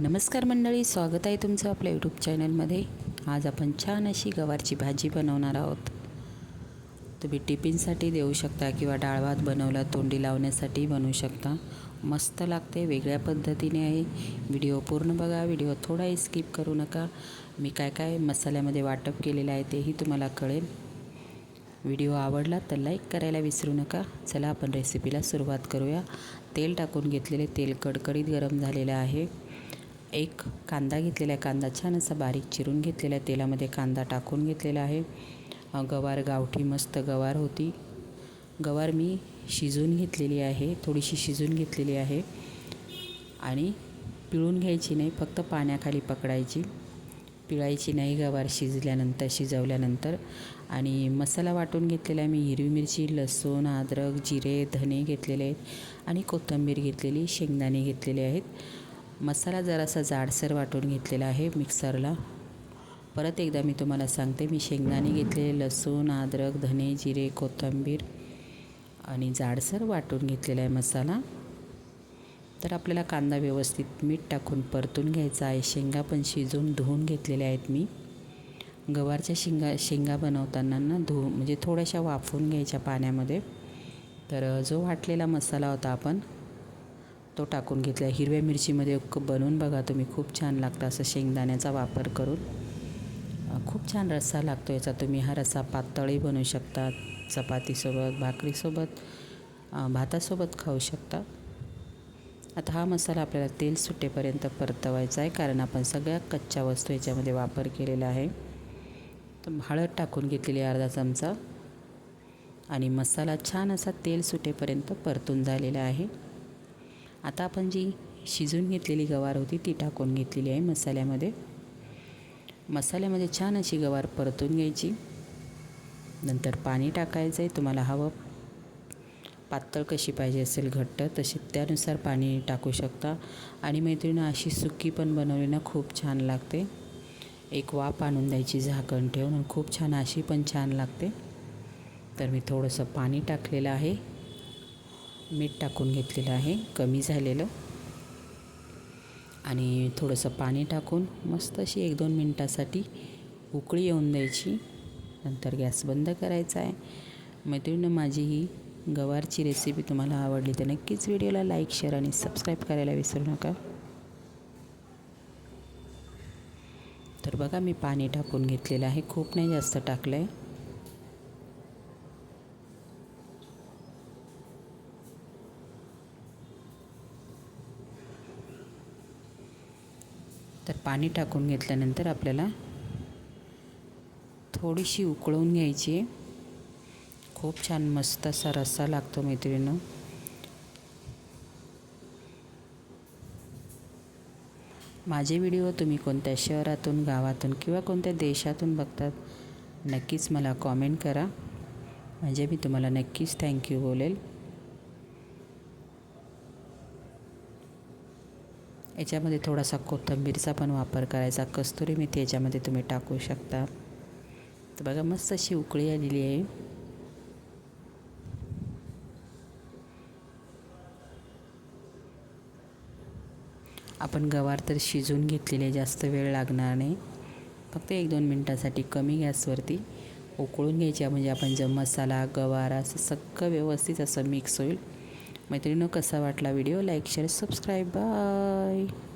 नमस्कार मंडळी स्वागत आहे तुमचं आपल्या यूट्यूब चॅनलमध्ये आज आपण छान अशी गवारची भाजी बनवणार आहोत. तुम्ही टिफिनसाठी देऊ शकता किंवा डाळ भात बनवला तोंडी लावण्यासाठी बनवू शकता. मस्त लागते वेगळ्या पद्धतीने आहे. व्हिडिओ पूर्ण बघा व्हिडिओ थोडाही स्किप करू नका. मी काय काय मसाल्यामध्ये वाटप केलेलं आहे तेही तुम्हाला कळेल. व्हिडिओ आवडला तर लाईक करायला विसरू नका. चला आपण रेसिपीला सुरुवात करूया. तेल टाकून घेतलेले तेल कडकडीत गरम झालेलं आहे. एक कांदा घेतलेला आहे. कांदा छान असा बारीक चिरून घेतलेला आहे. तेलामध्ये कांदा टाकून घेतलेला आहे. गवार गावठी मस्त गवार होती. गवार मी शिजवून घेतलेली आहे. थोडीशी शिजून घेतलेली आहे. आणि पिळून घ्यायची नाही फक्त पाण्याखाली पकडायची. पिळायची नाही गवार शिजल्यानंतर शिजवल्यानंतर. आणि मसाला वाटून घेतलेला आहे मी. हिरवी मिरची लसूण अद्रक जिरे धने घेतलेले आहेत. आणि कोथिंबीर घेतलेली शेंगदाणे घेतलेले आहेत. मसाला जरासा जाडसर वाटून घेतलेला आहे मिक्सरला. परत एकदा मी तुम्हाला सांगते मी शेंगदाणे घेतलेले लसूण अद्रक धने जिरे कोथिंबीर आणि जाडसर वाटून घेतलेला आहे मसाला. तर आपल्याला कांदा व्यवस्थित मीठ टाकून परतून घ्यायचा आहे. शेंगा पण शिजवून धुवून घेतलेल्या आहेत मी. गवारच्या शेंगा शेंगा बनवताना ना धु म्हणजे थोड्याशा वाफवून घ्यायच्या पाण्यामध्ये. तर जो वाटलेला मसाला होता आपण तो टाकून घेतला हिरव्या मिरचीमध्ये बनवून बघा तुम्ही. खूप छान लागतं असं शेंगदाण्याचा वापर करून. खूप छान रस्सा लागतो याचा. तुम्ही हा रस्सा पातळही बनवू शकता. चपातीसोबत भाकरीसोबत भातासोबत खाऊ शकता. आता हा मसाला आपल्याला तेल सुटेपर्यंत परतवायचा आहे. कारण आपण सगळ्या कच्च्या वस्तू याच्यामध्ये वापर केलेला आहे. तर हळद टाकून घेतलेली आहे अर्धा चमचा. आणि मसाला छान असा तेल सुटेपर्यंत परतून झालेला आहे. आता आपण जी शिजून घेतलेली गवार होती ती टाकून घेतलेली आहे मसाल्यामध्ये. मसाल्यामध्ये छान अशी गवार परतून घ्यायची. नंतर पाणी टाकायचं आहे तुम्हाला हवं. पातळ कशी पाहिजे असेल घट्ट तशी त्यानुसार पाणी टाकू शकता. आणि मैत्रिणी अशी सुकी पण बनवली ना खूप छान लागते. एक वाफ आणून द्यायची झाकण ठेवून खूप छान अशी पण छान लागते. तर मी थोडंसं पाणी टाकलेलं आहे. मीठ टाकून घेतलेलं आहे. कमी झालेलं. आणि थोडंसं पाणी टाकून मस्त अशी एक दोन मिनटासाठी उकळी येऊन द्यायची. नंतर गॅस बंद करायचा आहे. मैत्रिणीनं माझी ही गवारची रेसिपी तुम्हाला आवडली तर नक्कीच व्हिडिओला लाईक शेअर आणि सबस्क्राईब करायला विसरू नका. तर बघा मी पाणी टाकून घेतलेलं आहे. खूप नाही जास्त टाकलं आहे तर पाणी टाकून घेतल्यानंतर आपल्याला थोडीशी उकळून घ्यायची आहे. खूप छान मस्त असा रस्सा लागतो मैत्रिणीनं. माझे व्हिडिओ तुम्ही कोणत्या शहरातून गावातून किंवा कोणत्या देशातून बघतात नक्कीच मला कॉमेंट करा. म्हणजे मी तुम्हाला नक्कीच थँक्यू बोलेल. याच्यामध्ये थोडासा कोथिंबीरचा पण वापर करायचा. कस्तुरी मेथी याच्यामध्ये तुम्ही टाकू शकता. तर बघा मस्त अशी उकळी आलेली आहे. आपण गवार तर शिजून घेतलेले जास्त वेळ लागणार नाही. फक्त एक दोन मिनटासाठी कमी गॅसवरती उकळून घ्यायच्या म्हणजे आपण जो मसाला गवार असं सगळं व्यवस्थित असं मिक्स होईल. मैत्रिणीनं कसा वाटला video? Like share subscribe. Bye.